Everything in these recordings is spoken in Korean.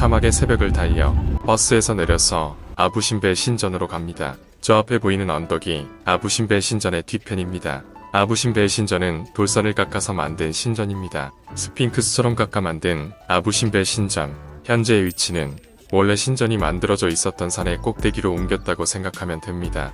사막의 새벽을 달려 버스에서 내려서 아부신베 신전으로 갑니다. 저 앞에 보이는 언덕이 아부신베 신전의 뒤편입니다. 아부신베 신전은 돌산을 깎아서 만든 신전입니다. 스핑크스처럼 깎아 만든 아부신베 신전. 현재의 위치는 원래 신전이 만들어져 있었던 산의 꼭대기로 옮겼다고 생각하면 됩니다.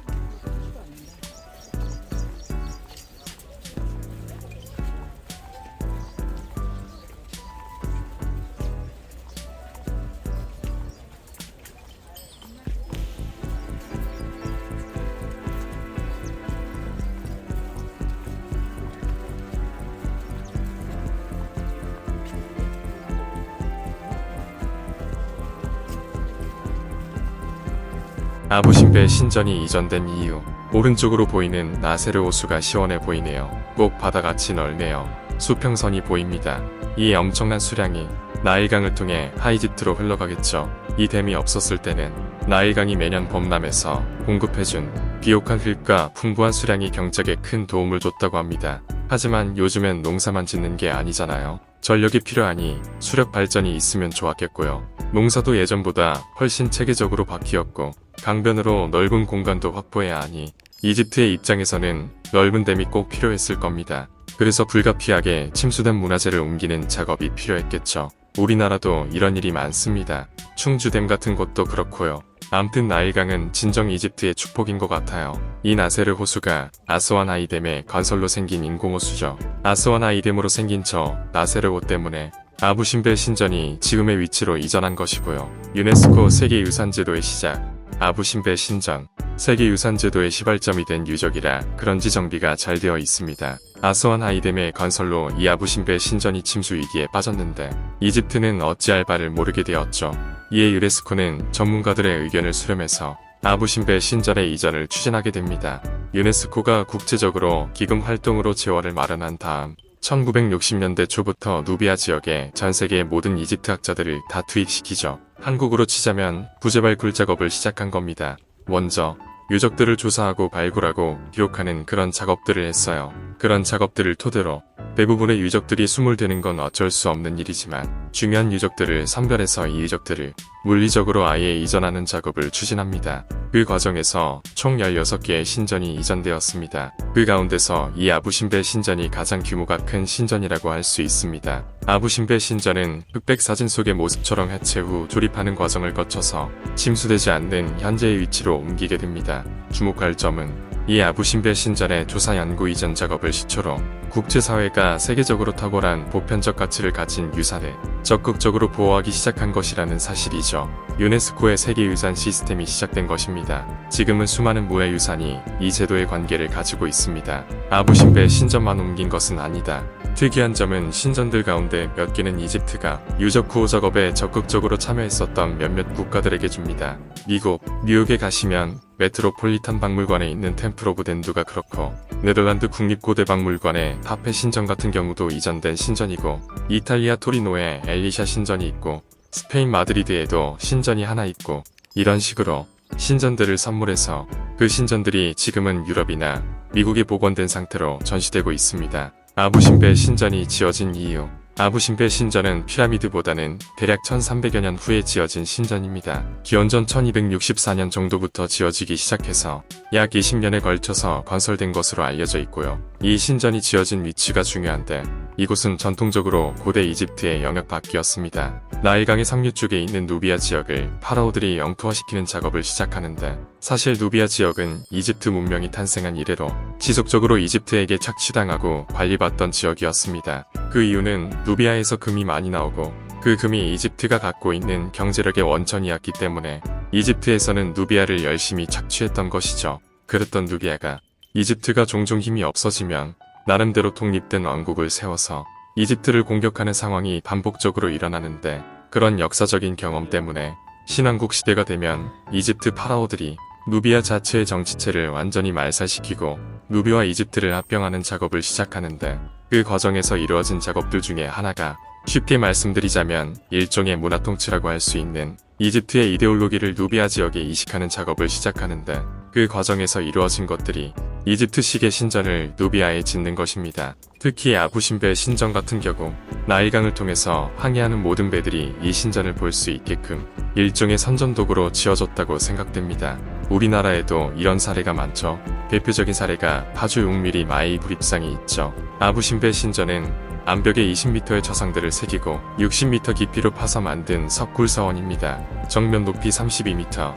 아부신베 신전이 이전된 이유. 오른쪽으로 보이는 나세르 호수가 시원해 보이네요. 꼭 바다같이 넓네요. 수평선이 보입니다. 이 엄청난 수량이 나일강을 통해 하이집트로 흘러가겠죠. 이 댐이 없었을 때는 나일강이 매년 범람해서 공급해준 비옥한 흙과 풍부한 수량이 경작에 큰 도움을 줬다고 합니다. 하지만 요즘엔 농사만 짓는 게 아니잖아요. 전력이 필요하니 수력 발전이 있으면 좋았겠고요. 농사도 예전보다 훨씬 체계적으로 바뀌었고 강변으로 넓은 공간도 확보해야 하니 이집트의 입장에서는 넓은 댐이 꼭 필요했을 겁니다. 그래서 불가피하게 침수된 문화재를 옮기는 작업이 필요했겠죠. 우리나라도 이런 일이 많습니다. 충주댐 같은 곳도 그렇고요. 암튼 나일강은 진정 이집트의 축복인 것 같아요. 이 나세르 호수가 아스완 아이댐의 건설로 생긴 인공호수죠. 아스완 아이댐으로 생긴 저 나세르 호 때문에 아부신벨 신전이 지금의 위치로 이전한 것이고요. 유네스코 세계유산제도의 시작, 아부신벨 신전, 세계유산제도의 시발점이 된 유적이라 그런지 정비가 잘 되어 있습니다. 아스완 아이댐의 건설로 이 아부신벨 신전이 침수 위기에 빠졌는데 이집트는 어찌할 바를 모르게 되었죠. 이에 유네스코는 전문가들의 의견을 수렴해서 아부신벨 신전의 이전을 추진하게 됩니다. 유네스코가 국제적으로 기금 활동으로 재원을 마련한 다음 1960년대 초부터 누비아 지역에 전 세계의 모든 이집트 학자들을 다 투입시키죠. 한국으로 치자면 구제발 굴 작업을 시작한 겁니다. 먼저 유적들을 조사하고 발굴하고 기록하는 그런 작업들을 했어요. 그런 작업들을 토대로 대부분의 유적들이 수몰되는 건 어쩔 수 없는 일이지만 중요한 유적들을 선별해서 이 유적들을 물리적으로 아예 이전하는 작업을 추진합니다. 그 과정에서 총 16개의 신전이 이전되었습니다. 그 가운데서 이 아부신벨 신전이 가장 규모가 큰 신전이라고 할 수 있습니다. 아부신벨 신전은 흑백 사진 속의 모습처럼 해체 후 조립하는 과정을 거쳐서 침수되지 않는 현재의 위치로 옮기게 됩니다. 주목할 점은 이 아부신벨 신전의 조사 연구 이전 작업을 시초로 국제사회가 세계적으로 탁월한 보편적 가치를 가진 유산을 적극적으로 보호하기 시작한 것이라는 사실이죠. 유네스코의 세계유산 시스템이 시작된 것입니다. 지금은 수많은 문화유산이 이 제도의 관계를 가지고 있습니다. 아부신벨 신전만 옮긴 것은 아니다. 특이한 점은 신전들 가운데 몇 개는 이집트가 유적 구호 작업에 적극적으로 참여했었던 몇몇 국가들에게 줍니다. 미국, 뉴욕에 가시면 메트로폴리탄 박물관에 있는 템플 오브 덴두가 그렇고 네덜란드 국립고대 박물관의 파페 신전 같은 경우도 이전된 신전이고 이탈리아 토리노에 엘리샤 신전이 있고 스페인 마드리드에도 신전이 하나 있고 이런 식으로 신전들을 선물해서 그 신전들이 지금은 유럽이나 미국에 복원된 상태로 전시되고 있습니다. 아부신벨 신전이 지어진 이유 아부신벨 신전은 피라미드보다는 대략 1300여 년 후에 지어진 신전입니다. 기원전 1264년 정도부터 지어지기 시작해서 약 20년에 걸쳐서 건설된 것으로 알려져 있고요. 이 신전이 지어진 위치가 중요한데 이곳은 전통적으로 고대 이집트의 영역 밖이었습니다. 나일강의 상류 쪽에 있는 누비아 지역을 파라오들이 영토화시키는 작업을 시작하는데 사실 누비아 지역은 이집트 문명이 탄생한 이래로 지속적으로 이집트에게 착취당하고 관리받던 지역이었습니다. 그 이유는 누비아에서 금이 많이 나오고 그 금이 이집트가 갖고 있는 경제력의 원천이었기 때문에 이집트에서는 누비아를 열심히 착취했던 것이죠. 그랬던 누비아가 이집트가 종종 힘이 없어지면 나름대로 독립된 왕국을 세워서 이집트를 공격하는 상황이 반복적으로 일어나는데 그런 역사적인 경험 때문에 신왕국 시대가 되면 이집트 파라오들이 누비아 자체의 정치체를 완전히 말살시키고 누비와 이집트를 합병하는 작업을 시작하는데 그 과정에서 이루어진 작업들 중에 하나가 쉽게 말씀드리자면 일종의 문화 통치라고 할 수 있는 이집트의 이데올로기를 누비아 지역에 이식하는 작업을 시작하는데 그 과정에서 이루어진 것들이 이집트식의 신전을 누비아에 짓는 것입니다. 특히 아부신배 신전 같은 경우 나일강을 통해서 항해하는 모든 배들이 이 신전을 볼 수 있게끔 일종의 선전도구로 지어졌다고 생각됩니다. 우리나라에도 이런 사례가 많죠. 대표적인 사례가 파주 웅미리 마이 불입상이 있죠. 아부신배 신전은 암벽에 20m의 저상들을 새기고 60m 깊이로 파서 만든 석굴사원입니다. 정면 높이 32m,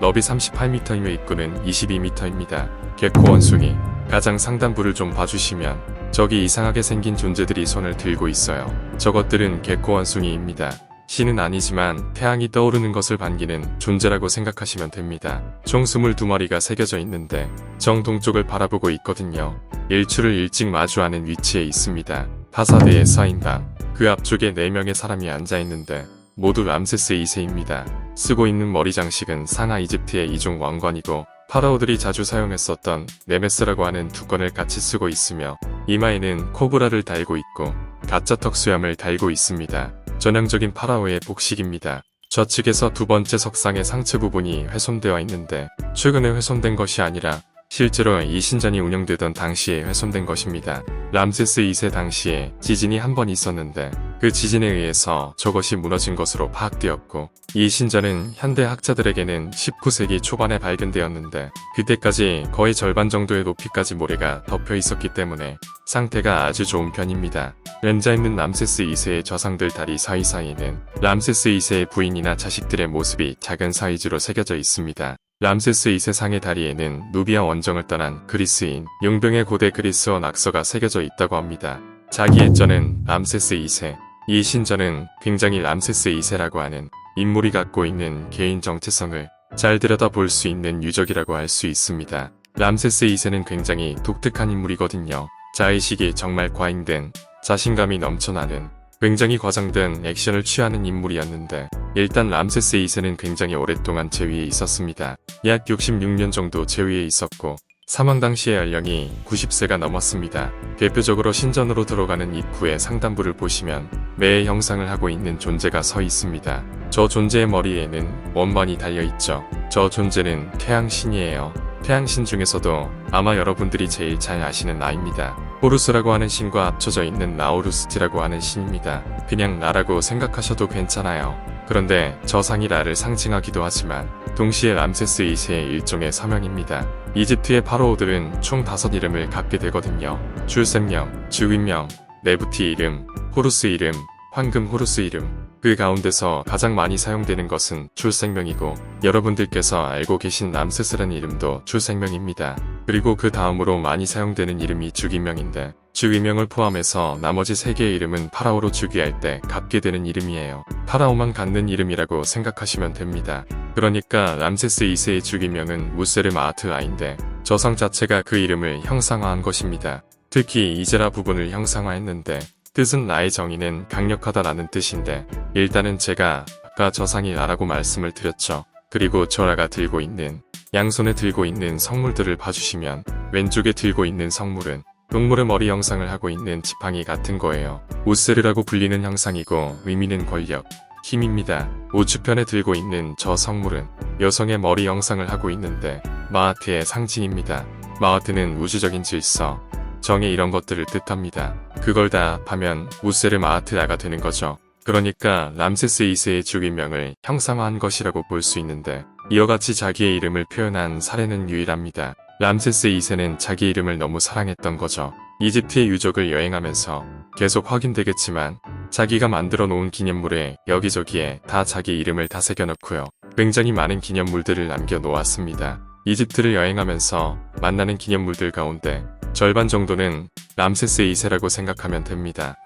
너비 38m이며 입구는 22m입니다. 개코 원숭이 가장 상단부를 좀 봐주시면 저기 이상하게 생긴 존재들이 손을 들고 있어요. 저것들은 개코 원숭이입니다. 신은 아니지만 태양이 떠오르는 것을 반기는 존재라고 생각하시면 됩니다. 총 22마리가 새겨져 있는데 정동쪽을 바라보고 있거든요. 일출을 일찍 마주하는 위치에 있습니다. 파사드의 서인방 그 앞쪽에 4명의 사람이 앉아 있는데 모두 람세스 2세입니다. 쓰고 있는 머리 장식은 상하 이집트의 이종 왕관이고 파라오들이 자주 사용했었던 네메스라고 하는 두 건을 같이 쓰고 있으며 이마에는 코브라를 달고 있고 가짜 턱수염을 달고 있습니다. 전형적인 파라오의 복식입니다. 좌측에서 두 번째 석상의 상체 부분이 훼손되어 있는데 최근에 훼손된 것이 아니라 실제로 이 신전이 운영되던 당시에 훼손된 것입니다. 람세스 2세 당시에 지진이 한 번 있었는데 그 지진에 의해서 저것이 무너진 것으로 파악되었고 이 신전은 현대 학자들에게는 19세기 초반에 발견되었는데 그때까지 거의 절반 정도의 높이까지 모래가 덮여 있었기 때문에 상태가 아주 좋은 편입니다. 렌자 있는 람세스 2세의 저상들 다리 사이사이에는 람세스 2세의 부인이나 자식들의 모습이 작은 사이즈로 새겨져 있습니다. 람세스 2세 상의 다리에는 누비아 원정을 떠난 그리스인 용병의 고대 그리스어 낙서가 새겨져 있다고 합니다. 자기의 저는 람세스 2세. 이 신전은 굉장히 람세스 2세라고 하는 인물이 갖고 있는 개인 정체성을 잘 들여다볼 수 있는 유적이라고 할 수 있습니다. 람세스 2세는 굉장히 독특한 인물이거든요. 자의식이 정말 과잉된 자신감이 넘쳐나는 굉장히 과장된 액션을 취하는 인물이었는데 일단 람세스 2세는 굉장히 오랫동안 제위에 있었습니다. 약 66년 정도 제위에 있었고 사망 당시의 연령이 90세가 넘었습니다. 대표적으로 신전으로 들어가는 입구의 상단부를 보시면 매의 형상을 하고 있는 존재가 서 있습니다. 저 존재의 머리에는 원반이 달려 있죠. 저 존재는 태양신이에요. 태양신 중에서도 아마 여러분들이 제일 잘 아시는 나입니다. 호루스라고 하는 신과 합쳐져 있는 나우루스티라고 하는 신입니다. 그냥 나라고 생각하셔도 괜찮아요. 그런데 저 상이 나를 상징하기도 하지만 동시에 람세스 2세의 일종의 서명입니다. 이집트의 파로오들은 총 다섯 이름을 갖게 되거든요. 출생명, 주인명, 네부티 이름, 호루스 이름, 황금 호루스 이름. 그 가운데서 가장 많이 사용되는 것은 출생명이고 여러분들께서 알고 계신 람세스라는 이름도 출생명입니다. 그리고 그 다음으로 많이 사용되는 이름이 주기명인데 주기명을 포함해서 나머지 세 개의 이름은 파라오로 주기할 때 갖게 되는 이름이에요. 파라오만 갖는 이름이라고 생각하시면 됩니다. 그러니까 람세스 2세의 주기명은 무세르 마아트아인데 저성 자체가 그 이름을 형상화한 것입니다. 특히 이제라 부분을 형상화했는데 뜻은 나의 정의는 강력하다라는 뜻인데 일단은 제가 아까 저상이 나라고 말씀을 드렸죠. 그리고 저라가 들고 있는 양손에 들고 있는 성물들을 봐주시면 왼쪽에 들고 있는 성물은 동물의 머리 형상을 하고 있는 지팡이 같은 거예요. 우세르라고 불리는 형상이고 의미는 권력, 힘입니다. 우측편에 들고 있는 저 성물은 여성의 머리 형상을 하고 있는데 마하트의 상징입니다. 마하트는 우주적인 질서, 정의 이런 것들을 뜻합니다. 그걸 다 합하면 우세르 마하트라가 되는 거죠. 그러니까 람세스 2세의 주기명을 형상화한 것이라고 볼 수 있는데 이와 같이 자기의 이름을 표현한 사례는 유일합니다. 람세스 2세는 자기 이름을 너무 사랑했던 거죠. 이집트의 유적을 여행하면서 계속 확인되겠지만 자기가 만들어 놓은 기념물에 여기저기에 다 자기 이름을 다 새겨놓고요. 굉장히 많은 기념물들을 남겨 놓았습니다. 이집트를 여행하면서 만나는 기념물들 가운데 절반 정도는 람세스 2세라고 생각하면 됩니다.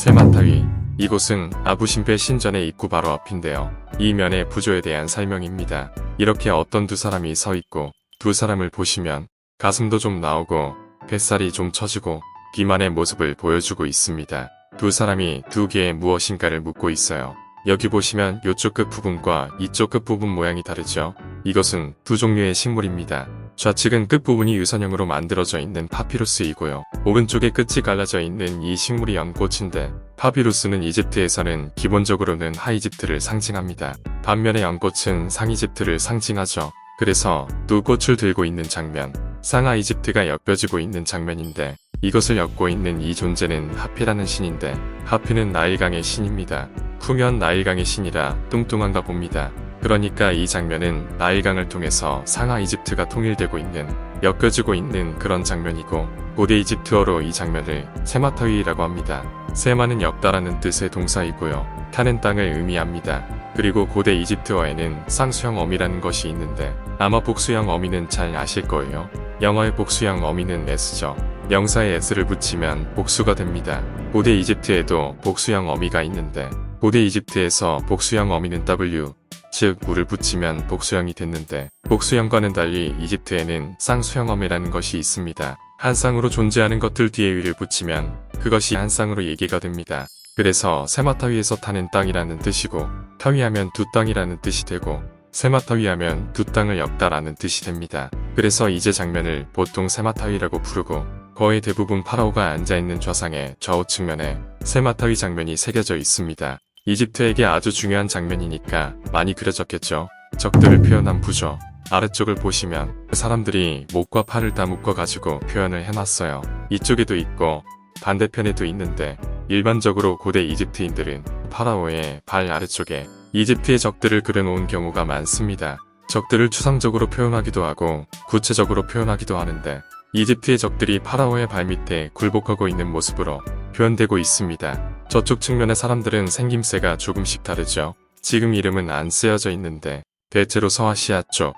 세마타위. 이곳은 아부신배 신전의 입구 바로 앞인데요. 이 면의 부조에 대한 설명입니다. 이렇게 어떤 두 사람이 서 있고 두 사람을 보시면 가슴도 좀 나오고 뱃살이 좀 처지고 비만의 모습을 보여주고 있습니다. 두 사람이 두 개의 무엇인가를 묻고 있어요. 여기 보시면 이쪽 끝 부분과 이쪽 끝 부분 모양이 다르죠? 이것은 두 종류의 식물입니다. 좌측은 끝부분이 유선형으로 만들어져 있는 파피루스이고요. 오른쪽에 끝이 갈라져 있는 이 식물이 연꽃인데 파피루스는 이집트에서는 기본적으로는 하이집트를 상징합니다. 반면에 연꽃은 상이집트를 상징하죠. 그래서 두 꽃을 들고 있는 장면, 상하 이집트가 엮여지고 있는 장면인데 이것을 엮고 있는 이 존재는 하피라는 신인데 하피는 나일강의 신입니다. 풍현 나일강의 신이라 뚱뚱한가 봅니다. 그러니까 이 장면은 나일강을 통해서 상하 이집트가 통일되고 있는 엮여지고 있는 그런 장면이고 고대 이집트어로 이 장면을 세마타위라고 합니다. 세마는 엮다라는 뜻의 동사이고요. 타는 땅을 의미합니다. 그리고 고대 이집트어에는 쌍수형 어미라는 것이 있는데 아마 복수형 어미는 잘 아실 거예요. 영어의 복수형 어미는 s죠. 명사에 s를 붙이면 복수가 됩니다. 고대 이집트에도 복수형 어미가 있는데 고대 이집트에서 복수형 어미는 w 즉 우를 붙이면 복수형이 됐는데 복수형과는 달리 이집트에는 쌍수형 어미라는 것이 있습니다. 한 쌍으로 존재하는 것들 뒤에 위를 붙이면 그것이 한 쌍으로 얘기가 됩니다. 그래서 세마타위에서 타는 땅이라는 뜻이고 타위하면 두 땅이라는 뜻이 되고 세마타위하면 두 땅을 엮다라는 뜻이 됩니다. 그래서 이제 장면을 보통 세마타위라고 부르고 거의 대부분 파라오가 앉아있는 좌상의 좌우 측면에 세마타위 장면이 새겨져 있습니다. 이집트에게 아주 중요한 장면이니까 많이 그려졌겠죠. 적들을 표현한 부조. 아래쪽을 보시면 사람들이 목과 팔을 다 묶어가지고 표현을 해놨어요. 이쪽에도 있고 반대편에도 있는데 일반적으로 고대 이집트인들은 파라오의 발 아래쪽에 이집트의 적들을 그려놓은 경우가 많습니다. 적들을 추상적으로 표현하기도 하고 구체적으로 표현하기도 하는데 이집트의 적들이 파라오의 발밑에 굴복하고 있는 모습으로 표현되고 있습니다. 저쪽 측면의 사람들은 생김새가 조금씩 다르죠. 지금 이름은 안 쓰여져 있는데 대체로 서아시아 쪽,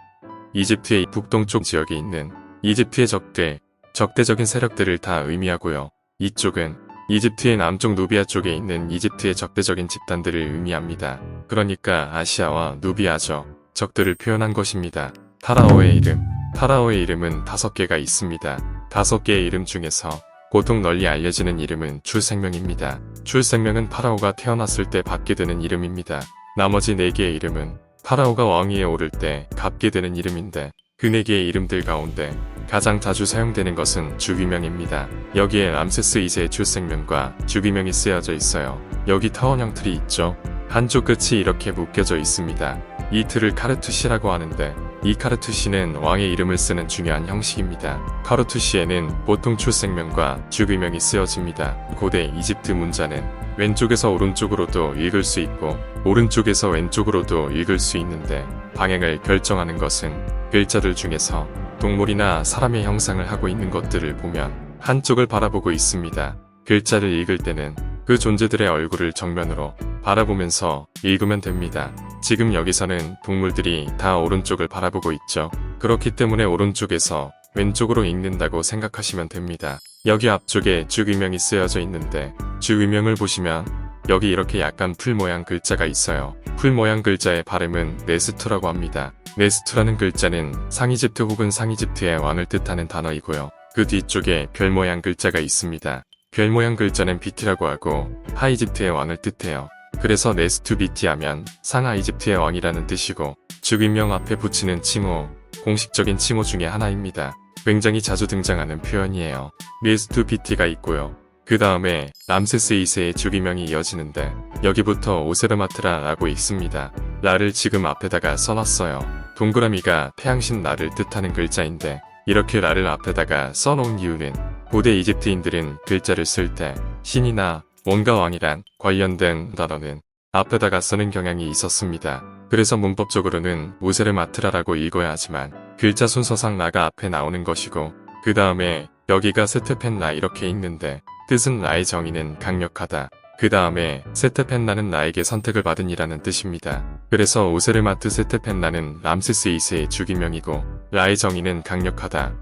이집트의 북동쪽 지역에 있는 이집트의 적대, 적대적인 세력들을 다 의미하고요. 이쪽은 이집트의 남쪽 누비아 쪽에 있는 이집트의 적대적인 집단들을 의미합니다. 그러니까 아시아와 누비아죠. 적들을 표현한 것입니다. 파라오의 이름. 파라오의 이름은 다섯 개가 있습니다. 다섯 개의 이름 중에서 보통 널리 알려지는 이름은 출생명입니다. 출생명은 파라오가 태어났을 때 받게 되는 이름입니다. 나머지 네 개의 이름은 파라오가 왕위에 오를 때 갖게 되는 이름인데 그네 개의 이름들 가운데 가장 자주 사용되는 것은 주기명입니다. 여기에 람세스 2세의 출생명과 주기명이 쓰여져 있어요. 여기 타원 형 틀이 있죠. 한쪽 끝이 이렇게 묶여져 있습니다. 이 틀을 카르투시라고 하는데 이 카르투시는 왕의 이름을 쓰는 중요한 형식입니다. 카르투시에는 보통 출생명과 주기명이 쓰여집니다. 고대 이집트 문자는 왼쪽에서 오른쪽으로도 읽을 수 있고 오른쪽에서 왼쪽으로도 읽을 수 있는데 방향을 결정하는 것은 글자들 중에서 동물이나 사람의 형상을 하고 있는 것들을 보면 한쪽을 바라보고 있습니다. 글자를 읽을 때는 그 존재들의 얼굴을 정면으로 바라보면서 읽으면 됩니다. 지금 여기서는 동물들이 다 오른쪽을 바라보고 있죠. 그렇기 때문에 오른쪽에서 왼쪽으로 읽는다고 생각하시면 됩니다. 여기 앞쪽에 주기명이 쓰여져 있는데 주기명을 보시면 여기 이렇게 약간 풀 모양 글자가 있어요. 풀 모양 글자의 발음은 네스투라고 합니다. 네스투라는 글자는 상이집트 혹은 상이집트의 왕을 뜻하는 단어이고요. 그 뒤쪽에 별 모양 글자가 있습니다. 별 모양 글자는 비티라고 하고 하이집트의 왕을 뜻해요. 그래서 네스투 비티 하면 상하 이집트의 왕이라는 뜻이고 주기명 앞에 붙이는 칭호, 공식적인 칭호 중에 하나입니다. 굉장히 자주 등장하는 표현이에요. 네스투 비티가 있고요. 그 다음에 람세스 2세의 주기명이 이어지는데 여기부터 오세르마트라라고 있습니다. 라를 지금 앞에다가 써놨어요. 동그라미가 태양신 라를 뜻하는 글자인데 이렇게 라를 앞에다가 써놓은 이유는 고대 이집트인들은 글자를 쓸 때 신이나 뭔가 왕이란 관련된 단어는 앞에다가 쓰는 경향이 있었습니다. 그래서 문법적으로는 오세르마트라라고 읽어야 하지만 글자 순서상 라가 앞에 나오는 것이고 그 다음에 여기가 세테펜라 이렇게 읽는데 뜻은 라의 정의는 강력하다. 그 다음에 세테펜라는 나에게 선택을 받은 이라는 뜻입니다. 그래서 오세르마트 세테펜라는 람세스 2세의 주기명이고 라의 정의는 강력하다.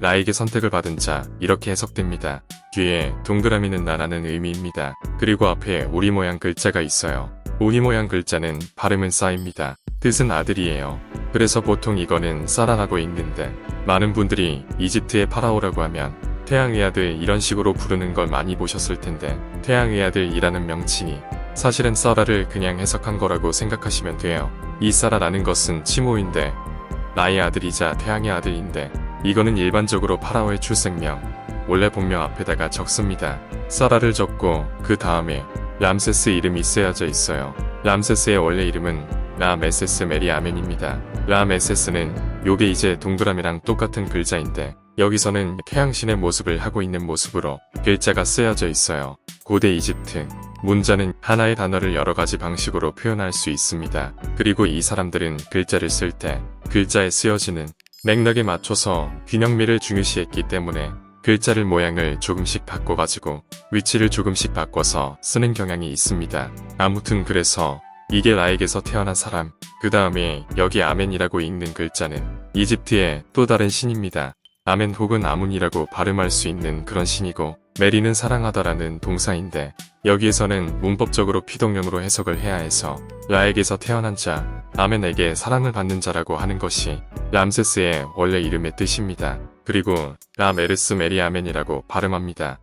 라에게 선택을 받은 자 이렇게 해석됩니다. 뒤에 동그라미는 나라는 의미입니다. 그리고 앞에 오리 모양 글자가 있어요. 오리 모양 글자는 발음은 싸입니다. 뜻은 아들이에요. 그래서 보통 이거는 쌀아라고 읽는데 많은 분들이 이집트의 파라오라고 하면 태양의 아들 이런 식으로 부르는 걸 많이 보셨을 텐데 태양의 아들이라는 명칭이 사실은 쌀아를 그냥 해석한 거라고 생각하시면 돼요. 이 쌀아라는 것은 치모인데 나의 아들이자 태양의 아들인데 이거는 일반적으로 파라오의 출생명 원래 본명 앞에다가 적습니다. 쌀아를 적고 그 다음에 람세스 이름이 쓰여져 있어요. 람세스의 원래 이름은 라메세스 메리아멘입니다. 라메세스는 요게 이제 동그라미랑 똑같은 글자인데 여기서는 태양신의 모습을 하고 있는 모습으로 글자가 쓰여져 있어요. 고대 이집트 문자는 하나의 단어를 여러 가지 방식으로 표현할 수 있습니다. 그리고 이 사람들은 글자를 쓸 때 글자에 쓰여지는 맥락에 맞춰서 균형미를 중요시했기 때문에 글자를 모양을 조금씩 바꿔가지고 위치를 조금씩 바꿔서 쓰는 경향이 있습니다. 아무튼 그래서 이게 라에게서 태어난 사람, 그 다음에 여기 아멘이라고 읽는 글자는 이집트의 또 다른 신입니다. 아멘 혹은 아문이라고 발음할 수 있는 그런 신이고 메리는 사랑하다라는 동사인데 여기에서는 문법적으로 피동형으로 해석을 해야 해서 라에게서 태어난 자, 아멘에게 사랑을 받는 자라고 하는 것이 람세스의 원래 이름의 뜻입니다. 그리고 라메르스 메리 아멘이라고 발음합니다.